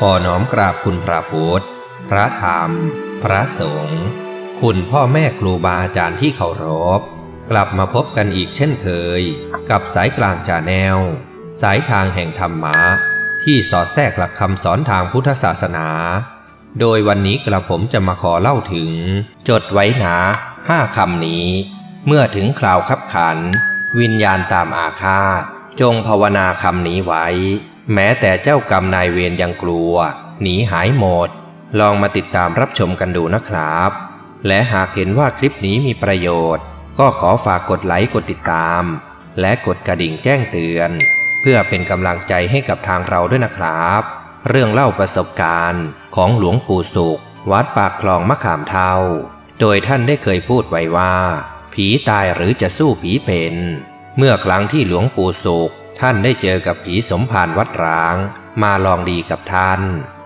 ขอน้อมกราบคุณพระพุทธ พระธรรม พระสงฆ์ คุณพ่อแม่ครูบาอาจารย์ที่เคารพ กลับมาพบกันอีกเช่นเคย กับสายกลางจาแนว สายทางแห่งธรรมะ ที่สอดแทรกหลักคำสอนทางพุทธศาสนา โดยวันนี้กระผมจะมาขอเล่าถึง จดไว้หนาห้าคำนี้ เมื่อถึงคราวคับขัน วิญญาณตามอาฆาตจงภาวนาคำนี้ไว้ แม้แต่เจ้ากรรมนายเวรยังกลัว หนีหายหมด ลองมาติดตามรับชมกันดูนะครับ และหากเห็นว่าคลิปนี้มีประโยชน์ ก็ขอฝากกดไลค์กดติดตาม และกดกระดิ่งแจ้งเตือน เพื่อเป็นกำลังใจให้กับทางเราด้วยนะครับ เรื่องเล่าประสบการณ์ของหลวงปู่สุข วัดปากคลองมะขามเทาโดยท่านได้เคยพูดไว้ว่า ผีตายหรือจะสู้ผีเป็น เมื่อครั้งที่หลวงปู่สุข ท่านได้เจอกับผีสมภารวัดร้าง มาลองดีกับท่าน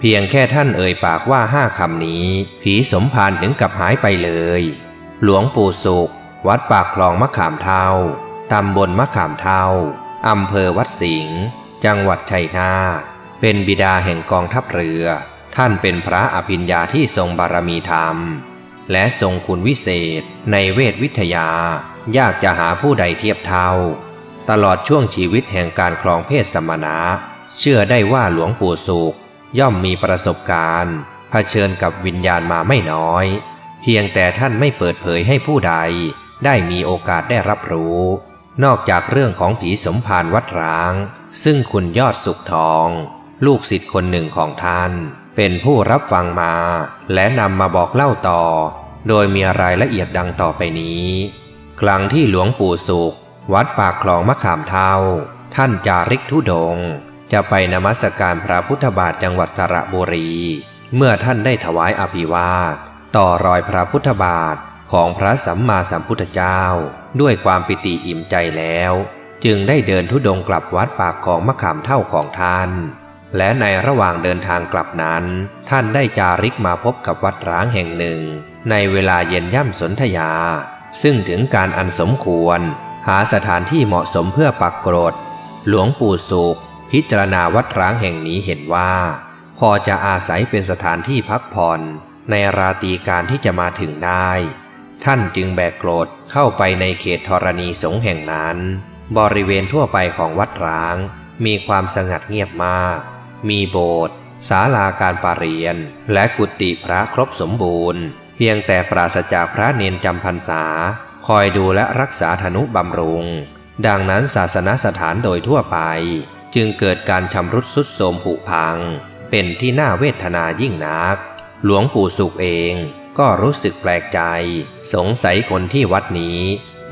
เพียงแค่ท่านเอ่ยปากว่าห้าคำนี้ ผีสมภารถึงกับหายไปเลย หลวงปู่สุข วัดปากคลองมะขามเทาตำบลมะขามเทาอำเภอวัดสิงห์จังหวัดชัยนาทเป็นบิดาแห่งกองทัพเรือ ท่านเป็นพระอภิญญาที่ทรงบารมีธรรม และทรงคุณวิเศษในเวทวิทยา ยากจะหาผู้ใดเทียบเท่า ตลอดช่วงชีวิตแห่งการครองเพศสมณะเชื่อได้ว่าหลวงปู่สุข ย่อมมีประสบการณ์เผชิญกับวิญญาณมาไม่น้อย เพียงแต่ท่านไม่เปิดเผยให้ผู้ใด ได้มีโอกาสได้รับรู้ นอกจากเรื่องของผีสมภารวัดร้าง ซึ่งคุณยอดสุขทอง ลูกศิษย์คนหนึ่งของท่าน เป็นผู้รับฟังมา และนำมาบอกเล่าต่อ โดยมีรายละเอียดดังต่อไปนี้ ครั้งที่หลวงปู่สุข วัดปากคลองมะขามเทาท่านจาริกทุดง จะไปนมัสการพระพุทธบาทจังหวัดสระบุรี เมื่อท่านได้ถวายอภิวาท ต่อรอยพระพุทธบาทของพระสัมมาสัมพุทธเจ้า ด้วยความปิติอิ่มใจแล้ว จึงได้เดินทุดงกลับวัดปากของมะขามเท่าของท่าน และในระหว่างเดินทางกลับนั้น ท่านได้จาริกมาพบกับวัดร้างแห่งหนึ่ง ในเวลาเย็นย่ำสนธยา ซึ่งถึงการอันสมควร หาสถานที่เหมาะสมเพื่อปักกรด หลวงปู่สุข พิจารณาวัดร้างแห่งนี้เห็นว่า พอจะอาศัยเป็นสถานที่พักผ่อน ในราตรีการที่จะมาถึงได้ ท่านจึงแบกโกรธเข้าไปในเขตธรณีสงแห่งนั้น บริเวณทั่วไปของวัดร้าง มีความสงัดเงียบมาก มีโบสถ์ศาลาการประเรียน และกุฏิพระครบสมบูรณ์ เพียงแต่ปราศจากพระเนนจำพรรษา คอยดูและรักษาธนุบำรุง ดังนั้นศาสนสถานโดยทั่วไป จึงเกิดการชำรุดสุดโทรมผุพัง เป็นที่น่าเวทนายิ่งนัก หลวงปู่สุขเองก็รู้สึกแปลกใจ สงสัยคนที่วัดนี้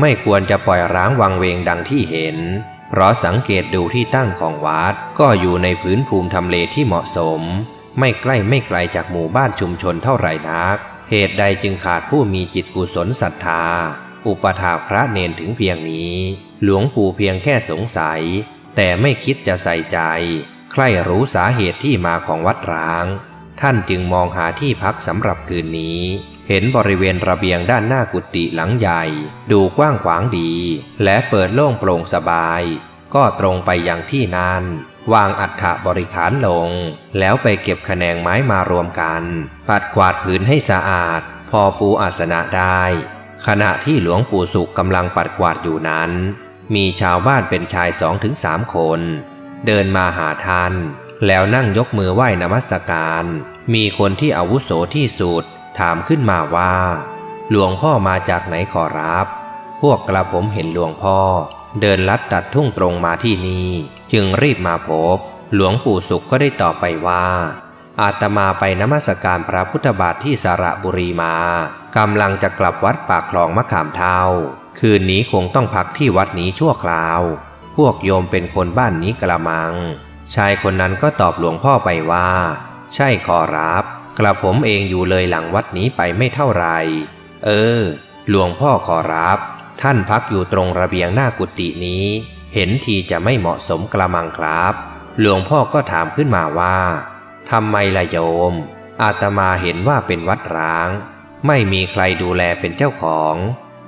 ไม่ควรจะปล่อยร้างวังเวงดังที่เห็น เพราะสังเกตดูที่ตั้งของวัดก็อยู่ในพื้นภูมิทำเลที่เหมาะสม ไม่ใกล้ไม่ไกลจากหมู่บ้านชุมชนเท่าไหร่นัก เหตุใดจึงขาดผู้มีจิตกุศลศรัทธา อุปถาพระเนนถึงเพียงนี้ หลวงปู่เพียงแค่สงสัย แต่ไม่คิดจะใส่ใจ ใครรู้สาเหตุที่มาของวัดร้าง ท่านจึงมองหาที่พักสำหรับคืนนี้ เห็นบริเวณระเบียงด้านหน้ากุฏิหลังใหญ่ ดูกว้างขวางดี และเปิดโล่งโปร่งสบาย ก็ตรงไปยังที่นั้นวางอัฐบริขารลง แล้วไปเก็บขแขนงไม้มารวมกัน ปัดกวาดผืนให้สะอาด พอปูอาสนะได้ ขณะที่หลวงปู่สุขกำลังปัดกวาดอยู่นั้น มีชาวบ้านเป็นชายสองถึงสามคน เดินมาหาท่าน แล้วนั่งยกมือไหว้นมัสการ มีคนที่อาวุโสที่สุด ถามขึ้นมาว่า หลวงพ่อมาจากไหนขอรับ พวกกระผมเห็นหลวงพ่อ เดินลัดตัดทุ่งตรงมาที่นี่ จึงรีบมาพบ หลวงปู่สุขก็ได้ตอบไปว่า อาตมาไปนมัสการพระพุทธบาทที่สระบุรีมา กำลังจะกลับวัดปากคลองมะขามเทาคืนนี้คงต้องพักที่วัดนี้ชั่วคราว พวกโยมเป็นคนบ้านนี้กระมัง ชายคนนั้นก็ตอบหลวงพ่อไปว่า ใช่ขอรับ กระผมเองอยู่เลยหลังวัดนี้ไปไม่เท่าไหรเออ หลวงพ่อขอรับ ท่านพักอยู่ตรงระเบียงหน้ากุฏินี้ เห็นทีจะไม่เหมาะสมกระมังครับ หลวงพ่อก็ถามขึ้นมาว่าทำไมล่ะโยม อาตมาเห็นว่าเป็นวัดร้าง ไม่มีใครดูแลเป็นเจ้าของ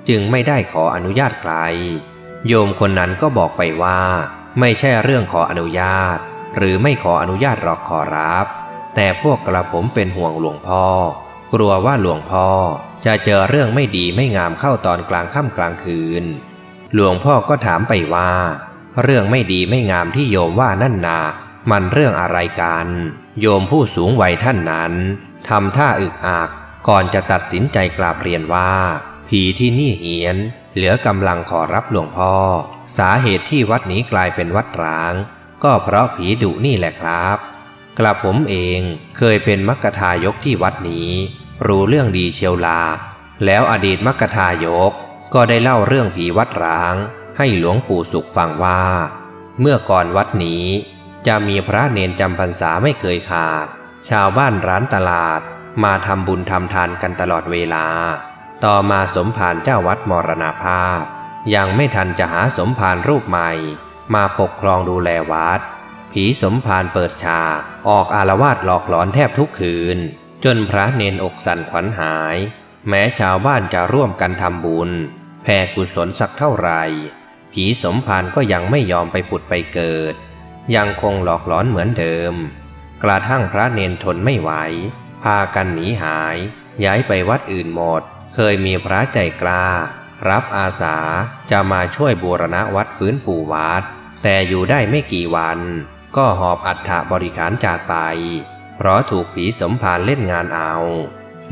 จึงไม่ได้ขออนุญาตใคร โยมคนนั้นก็บอกไปว่า ไม่ใช่เรื่องขออนุญาต หรือไม่ขออนุญาตหรอกขอรับ แต่พวกกระผมเป็นห่วงหลวงพ่อ กลัวว่าหลวงพ่อจะเจอเรื่องไม่ดีไม่งามเข้าตอนกลางค่ำกลางคืน หลวงพ่อก็ถามไปว่า เรื่องไม่ดีไม่งามที่โยมว่านั่นนา มันเรื่องอะไรกัน โยมผู้สูงวัยท่านนั้นทำท่าอึกอัก ก่อนจะตัดสินใจกราบเรียนว่า ผีที่นี่เหียน เหลือกำลังขอรับหลวงพ่อ สาเหตุที่วัดนี้กลายเป็นวัดร้าง ก็เพราะผีดุนี่แหละครับกระผมเองเคยเป็นมักทายกที่วัดนี้ รู้เรื่องดีเชียวลา แล้วอดีตมักทายก ก็ได้เล่าเรื่องผีวัดร้าง ให้หลวงปู่สุขฟังว่า เมื่อก่อนวัดนี้ จะมีพระเนนจำพรรษาไม่เคยขาด ชาวบ้านร้านตลาด มาทำบุญทำทานกันตลอดเวลา ต่อมาสมภารเจ้าวัดมรณภาพ ยังไม่ทันจะหาสมภารรูปใหม่ มาปกครองดูแลวัด ผีสมภารเปิดฉากออกอารวาสหลอกหลอนแทบทุกคืน จนพระเนนอกสั่นขวัญหาย แม้ชาวบ้านจะร่วมกันทำบุญ แผ่กุศลสักเท่าไหร่ ผีสมภารก็ยังไม่ยอมไปผุดไปเกิด ยังคงหลอกหลอนเหมือนเดิม กระทั่งพระเนนทนไม่ไหว พากันหนีหาย ย้ายไปวัดอื่นหมด เคยมีพระใจกล้า รับอาสาจะมาช่วยบูรณะวัดฟื้นฟูวัด แต่อยู่ได้ไม่กี่วัน ก็หอบอัฐบริขารจากไป เพราะถูกผีสมภารเล่นงานเอา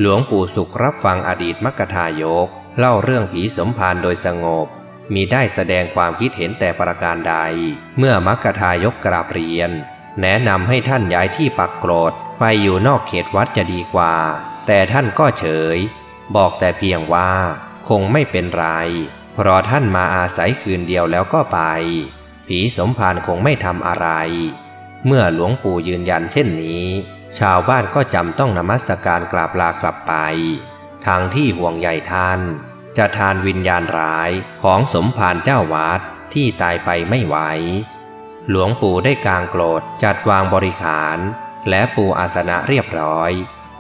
หลวงปู่สุขรับฟังอดีตมกทายก เล่าเรื่องผีสมภารโดยสงบมีได้แสดงความคิดเห็นแต่ประการใด เมื่อมักกทายกกราบเรียน แนะนำให้ท่านย้ายที่ปักโกรธ ไปอยู่นอกเขตวัดจะดีกว่า แต่ท่านก็เฉย บอกแต่เพียงว่า คงไม่เป็นไร เพราะท่านมาอาศัยคืนเดียวแล้วก็ไป ผีสมภารคงไม่ทำอะไร เมื่อหลวงปู่ยืนยันเช่นนี้ ชาวบ้านก็จำต้องนมัสการกราบลากลับไป ทางที่ห่วงใยท่าน จะทานวิญญาณร้ายของสมภารเจ้าวัดที่ตายไปไม่ไหว หลวงปู่ได้กางโกรธจัดวางบริขาร และปูอาสนะเรียบร้อย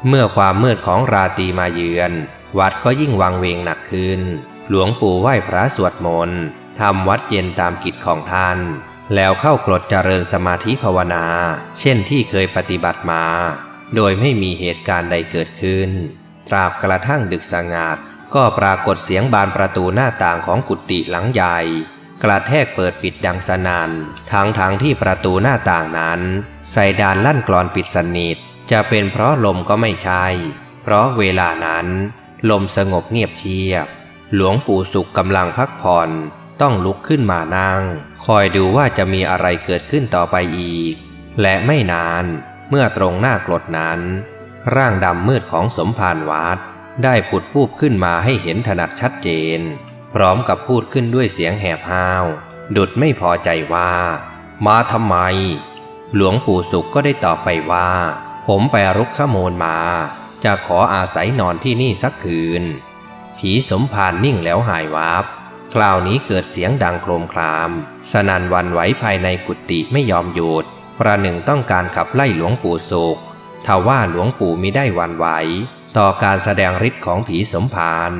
เมื่อความมืดของราตรีมาเยือน วัดก็ยิ่งวังเวงหนักขึ้น หลวงปู่ไหว้พระสวดมนต์ทำวัดเย็นตามกิจของท่าน แล้วเข้ากรดเจริญสมาธิภาวนา เช่นที่เคยปฏิบัติมา โดยไม่มีเหตุการณ์ใดเกิดขึ้น ตราบกระทั่งดึกสงัดก็ปรากฏเสียงบานประตูหน้าต่างของกุฏิหลังใหญ่กระแทกเปิดปิดดังสนัน่นทั้งทั้งที่ประตูหน้าต่างนั้น ใส่ดานลั่นกรอนปิดสนิทจะเป็นเพราะลมก็ไม่ใช่ เพราะเวลานั้น ลมสงบเงียบเชียบ หลวงปู่สุขกำลังพักผ่อนต้องลุกขึ้นมานั่ง คอยดูว่าจะมีอะไรเกิดขึ้นต่อไปอีก และไม่นานเมื่อตรงหน้ากรดนั้น ร่างดำมืดของสมภารวัด ได้ผุดปูบขึ้นมาให้เห็นถนัดชัดเจน พร้อมกับพูดขึ้นด้วยเสียงแหบห้าว ดุดไม่พอใจว่า มาทำไม หลวงปู่สุขก็ได้ตอบไปว่า ผมไปรุกขโมลมา จะขออาศัยนอนที่นี่สักคืน ผีสมภารนิ่งแล้วหายวับ คราวนี้เกิดเสียงดังโครมคราม สนันวันไหวภายในกุฏิไม่ยอมหยุดประหนึ่งต้องการขับไล่หลวงปู่สุขทว่าหลวงปู่มิได้วันไหว ต่อการแสดงฤทธิ์ของผีสมภาร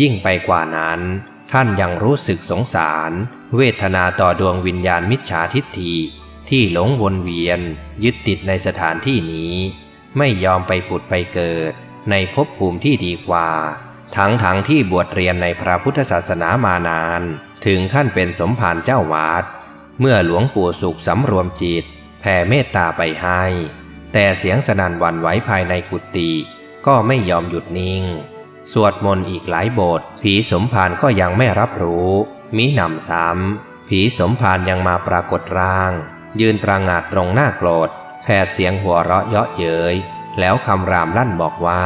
ยิ่งไปกว่านั้น ท่านยังรู้สึกสงสาร เวทนาต่อดวงวิญญาณมิจฉาทิฏฐิ ที่หลงวนเวียน ยึดติดในสถานที่นี้ ไม่ยอมไปผุดไปเกิด ในภพภูมิที่ดีกว่า ทั้งทั้งที่บวชเรียนในพระพุทธศาสนามานาน ถึงขั้นเป็นสมภารเจ้าวาดเมื่อหลวงปู่สุขสำรวมจิต แผ่เมตตาไปให้ แต่เสียงสนั่นวันไหวภายในกุฏิก็ไม่ยอมหยุดนิ่ง สวดมนต์อีกหลายบท ผีสมภารก็ยังไม่รับรู้ มิหนำซ้ำผีสมภารยังมาปรากฏร่าง ยืนตรางาดตรงหน้าโกรธแผ่เสียงหัวเราะเยาะเย้ยแล้วคำรามลั่นบอกว่า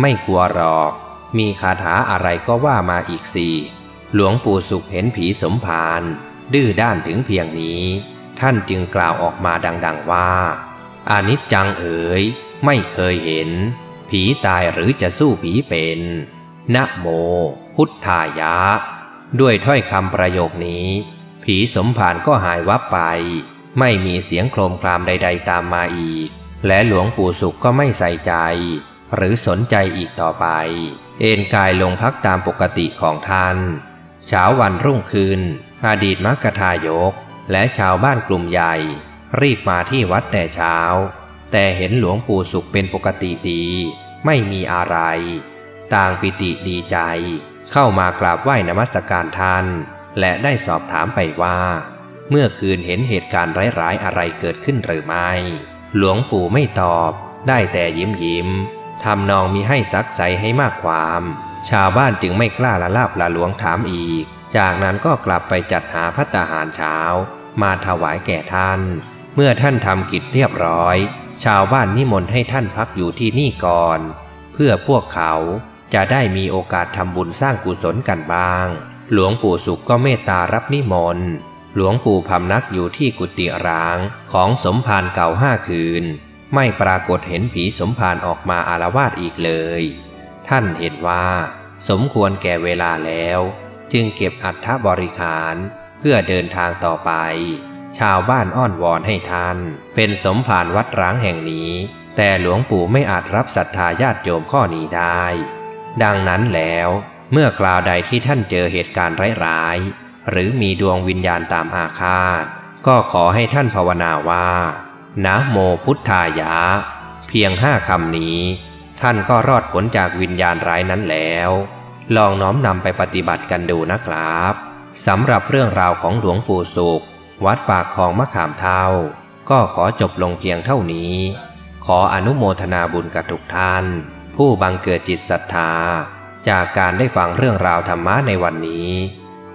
ไม่กลัวหรอก มีคาถาอะไรก็ว่ามาอีกสี่หลวงปู่สุขเห็นผีสมภารดื้อด้านถึงเพียงนี้ ท่านจึงกล่าวออกมาดัง ๆว่าอานิจจังเอ๋ยไม่เคยเห็น ผีตายหรือจะสู้ผีเป็นนะโม พุทธายะ ด้วยถ้อยคำประโยคนี้ ผีสมภารก็หายวับไป ไม่มีเสียงโครมครามใด ๆ ตามมาอีก และหลวงปู่สุขก็ไม่ใส่ใจ หรือสนใจอีกต่อไป เอนกายลงพักตามปกติของท่าน เช้าวันรุ่งขึ้นอดีตมักกะทายก และชาวบ้านกลุ่มใหญ่ รีบมาที่วัดแต่เช้า แต่เห็นหลวงปู่สุขเป็นปกติดี ไม่มีอะไร ต่างปิติดีใจ เข้ามากราบไหว้นมัสการท่าน และได้สอบถามไปว่า เมื่อคืนเห็นเหตุการณ์ร้ายๆอะไรเกิดขึ้นหรือไม่ หลวงปู่ไม่ตอบ ได้แต่ยิ้มยิ้มทำนองมีให้ซักใสให้มากความ ชาวบ้านจึงไม่กล้าละลาบละหลวงถามอีก จากนั้นก็กลับไปจัดหาพัตตาหารเช้า มาถวายแก่ท่าน เมื่อท่านทำกิจเรียบร้อย ชาวบ้านนิมนต์ให้ท่านพักอยู่ที่นี่ก่อน เพื่อพวกเขาจะได้มีโอกาสทำบุญสร้างกุศลกันบ้าง หลวงปู่สุขก็เมตตารับนิมนต์ หลวงปู่พำนักอยู่ที่กุฏิร้างของสมภารเก่าห้าคืน ไม่ปรากฏเห็นผีสมภารออกมาอารวาสอีกเลย ท่านเห็นว่า สมควรแก่เวลาแล้ว จึงเก็บอัฐบริขารเพื่อเดินทางต่อไป ชาวบ้านอ้อนวอนให้ท่าน เป็นสมภารวัดร้างแห่งนี้ แต่หลวงปู่ไม่อาจรับศรัทธาญาติโยมข้อนี้ได้ ดังนั้นแล้ว เมื่อคราวใดที่ท่านเจอเหตุการณ์ร้ายๆ หรือมีดวงวิญญาณตามอาฆาต ก็ขอให้ท่านภาวนาว่านะโมพุทธายะ เพียงห้าคำนี้ ท่านก็รอดผลจากวิญญาณร้ายนั้นแล้ว ลองน้อมนำไปปฏิบัติกันดูนะครับสำหรับเรื่องราวของหลวงปู่สุข วัดปากคลองมะขามเท่า ก็ขอจบลงเพียงเท่านี้ ขออนุโมทนาบุญกับทุกท่าน ผู้บังเกิดจิตศรัทธา จากการได้ฟังเรื่องราวธรรมะในวันนี้